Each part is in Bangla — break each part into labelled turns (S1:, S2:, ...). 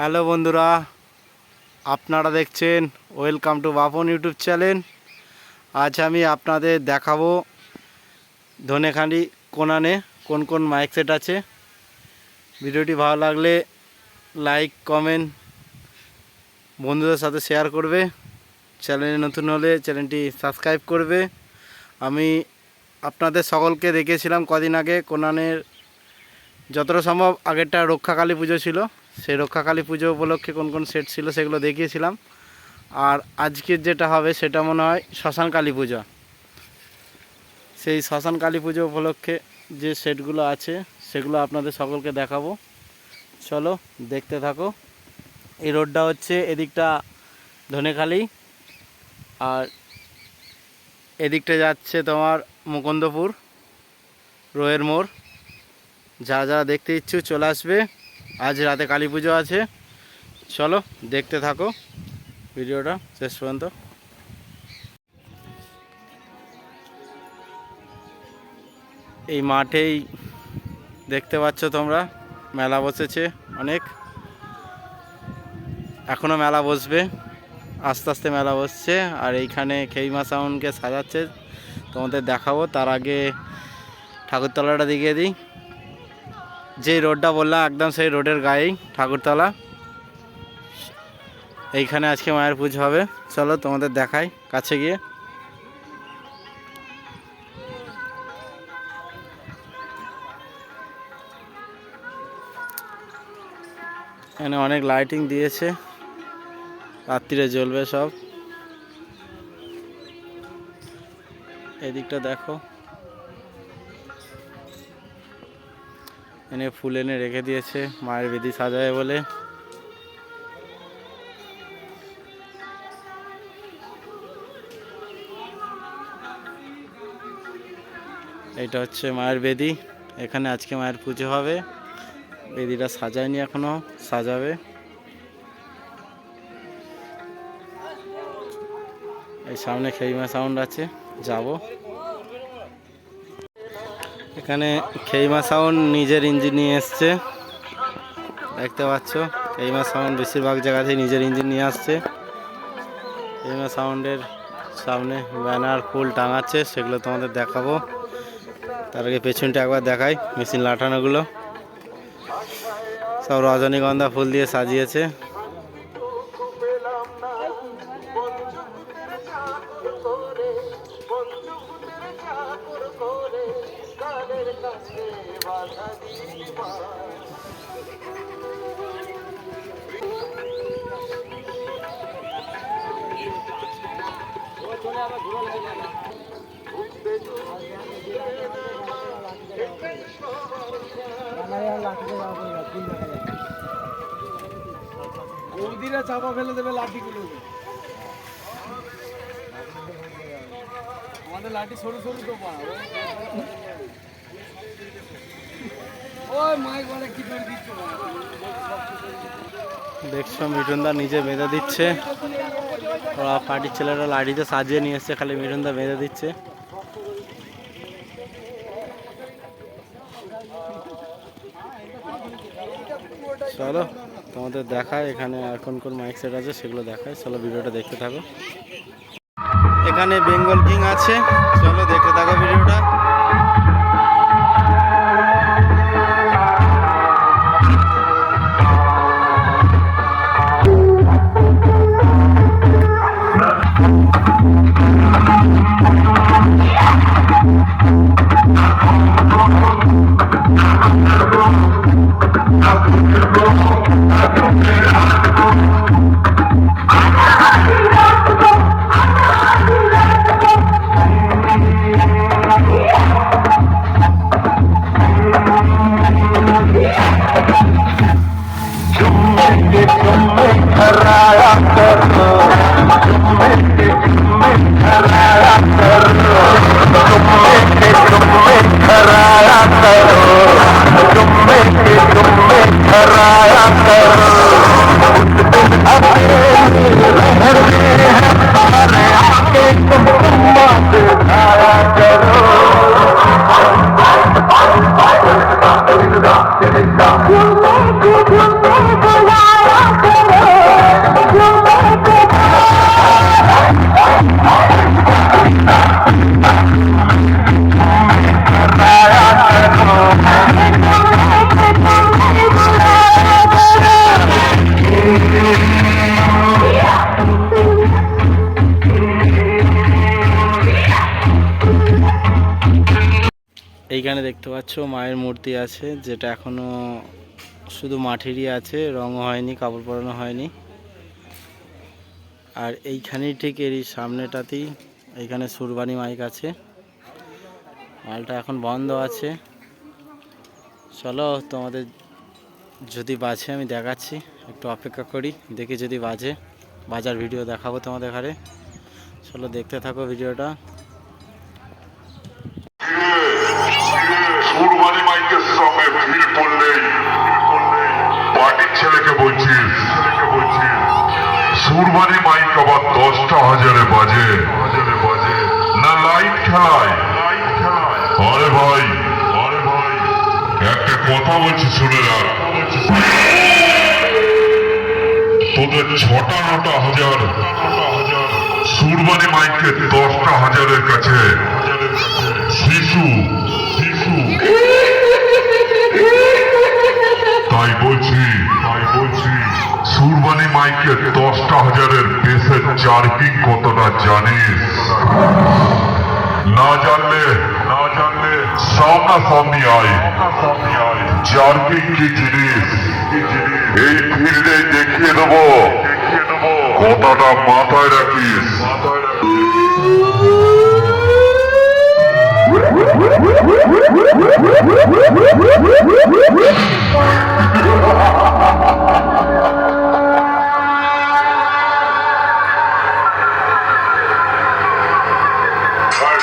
S1: হ্যালো বন্ধুরা, আপনারা দেখছেন welcome to Bapan YouTube channel. আজ আমি আপনাদের দেখাবো ধনেখালি কোনানে কোন কোন মাইক সেট আছে। ভিডিওটি ভালো লাগলে লাইক, কমেন্ট, বন্ধুদের সাথে শেয়ার করবে। চ্যানেলে নতুন হলে চ্যানেলটি সাবস্ক্রাইব করবে। আমি আপনাদের সকলকে দেখেছিলাম কদিন আগে কোনানের, যতটা সম্ভব আগেরটা রক্ষাকালী পুজো ছিল। সেই রক্ষাকালী পুজো উপলক্ষে কোন কোন সেট ছিল সেগুলো দেখিয়েছিলাম। আর আজকের যেটা হবে সেটা মনে হয় শ্মশান কালী পুজো। সেই শ্মশান কালী পুজো উপলক্ষে যে সেটগুলো আছে সেগুলো আপনাদের সকলকে দেখাবো। চলো দেখতে থাকো। এই রোডটা হচ্ছে এদিকটা ধনেখালি। আর এদিকটা যাচ্ছে তোমার মুকুন্দপুর, রোয়ের মোড়। যা যা দেখতে ইচ্ছুক চলে আসবে। আজ রাতে কালী পুজো আছে। চলো, দেখতে থাকো ভিডিওটা শেষ পর্যন্ত। এই মাঠেই দেখতে পাচ্ছ তোমরা, মেলা বসেছে অনেক। এখনও মেলা বসবে, আস্তে আস্তে মেলা বসছে। আর এইখানে খেইমা সাউন্ডকে সাজাচ্ছে, তোমাদের দেখাবো। তার আগে ঠাকুরতলাটা দেখিয়ে দিই। যে রোডটা বললাম, একদম সেই রোডের গায়েই ঠাকুরতলা। এইখানে আজকে মায়ের পুজো হবে। চলো তোমাদের দেখাই, কাছে গিয়ে। এখানে অনেক লাইটিং দিয়েছে। রাত্রিরে জ্বলবে সব। এদিকটা দেখো। এনে ফুল এনে রেখে দিয়েছে, মায়ের বেদি সাজায় বলে। এটা হচ্ছে মায়ের বেদি, এখানে আজকে মায়ের পুজো হবে। বেদিটা সাজায়নি এখনও, সাজাবে। এই সামনে খেইমা সাউন্ড আছে, যাব। এখানে খেইমা সাউন্ড নিজের ইঞ্জিন নিয়ে এসছে। দেখতে পাচ্ছ, খেইমা সাউন্ড বেশিরভাগ জায়গাতেই নিজের ইঞ্জিন নিয়ে আসছে। খেইমা সাউন্ডের সামনে ব্যানার ফুল টাঙাচ্ছে, সেগুলো তোমাদের দেখাবো। তার আগে পেছনটা একবার দেখাই, মেশিন লাটানোগুলো সব রজনীগন্ধা ফুল দিয়ে সাজিয়েছে।
S2: বৌদিরা চাপা ফেলে দেবে লাঠিগুলো আমাদের লাঠি সরু সরু তো
S1: দেখছ মিঠুনদা নিজে বেঁধে দিচ্ছে। ওরা পার্টির ছেলেরা লাঠিতে সাজিয়ে নিয়ে এসছে, খালি মিঠুনদা বেঁধে দিচ্ছে। চলো তোমাদের দেখায়, এখানে কোন কোন মাইক সেট আছে সেগুলো দেখায়। চলো ভিডিওটা দেখতে থাকো। এখানে বেঙ্গল কিং আছে। চলো দেখতে থাকো ভিডিওটা। পাচ্ছ মায়ের মূর্তি আছে, যেটা এখনও শুধু মাটিরই আছে রং হয়নি, কাপড় পরানো হয়নি। আর এইখানেই ঠিক এরই সামনেটাতেই, এইখানে সুরবানি মাইক আছে। মালটা এখন বন্ধ আছে। চলো, তোমাদের যদি বাজে আমি দেখাচ্ছি, একটু অপেক্ষা করি, দেখি যদি বাজে। বাজার ভিডিও দেখাবো তোমাদের ঘরে চলো, দেখতে থাকো ভিডিওটা।
S3: বলছিস সুরবানি মাইক আবার দশটা হাজারে বাজে। না লাইট খেলায়? আরে ভাই, একটা কথা বলছি শুনে রাখ। তোদের ছটা নটা হাজার সুরবানি মাইকের দশটা হাজারের কাছে। শিশু শিশু। তাই বলছি সুরবানি মাইকের দশটা হাজারের বেসের চার্কিং কতটা জানিস? না জানলে না জানলে সামনা সামনি আয়। চার্কিং কি জিনিস? এই ফিল্ডে দেখিয়ে দেবো। কথাটা মাথায় রাখিস মাথায় রাখিস?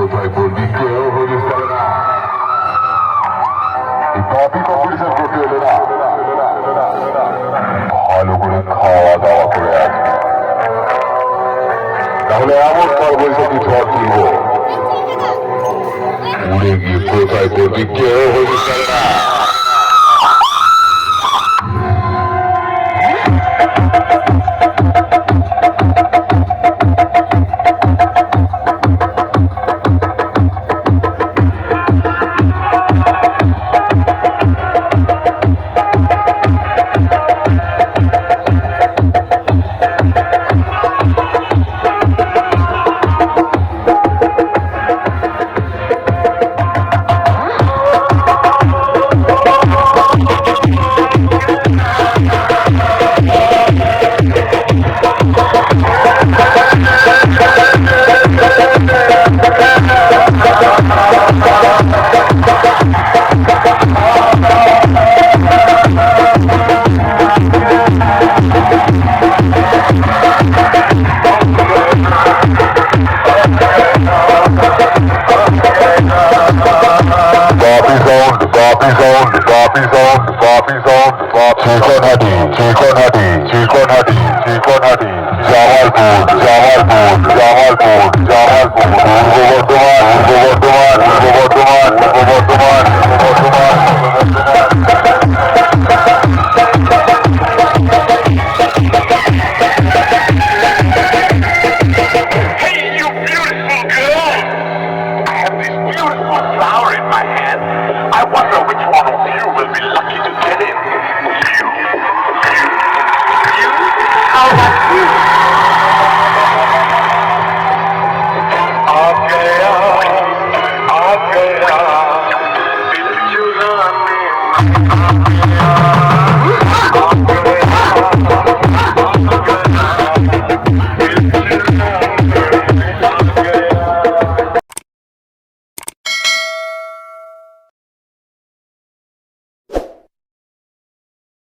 S3: উদয়পুর কেউ ভালো করে খাওয়া দাওয়া করে আসবে
S4: তাহলে এমন কালবৈশাখী ঝড় তুলব। উড়ে গিয়ে কোথায় করবি, কেউ হরিশ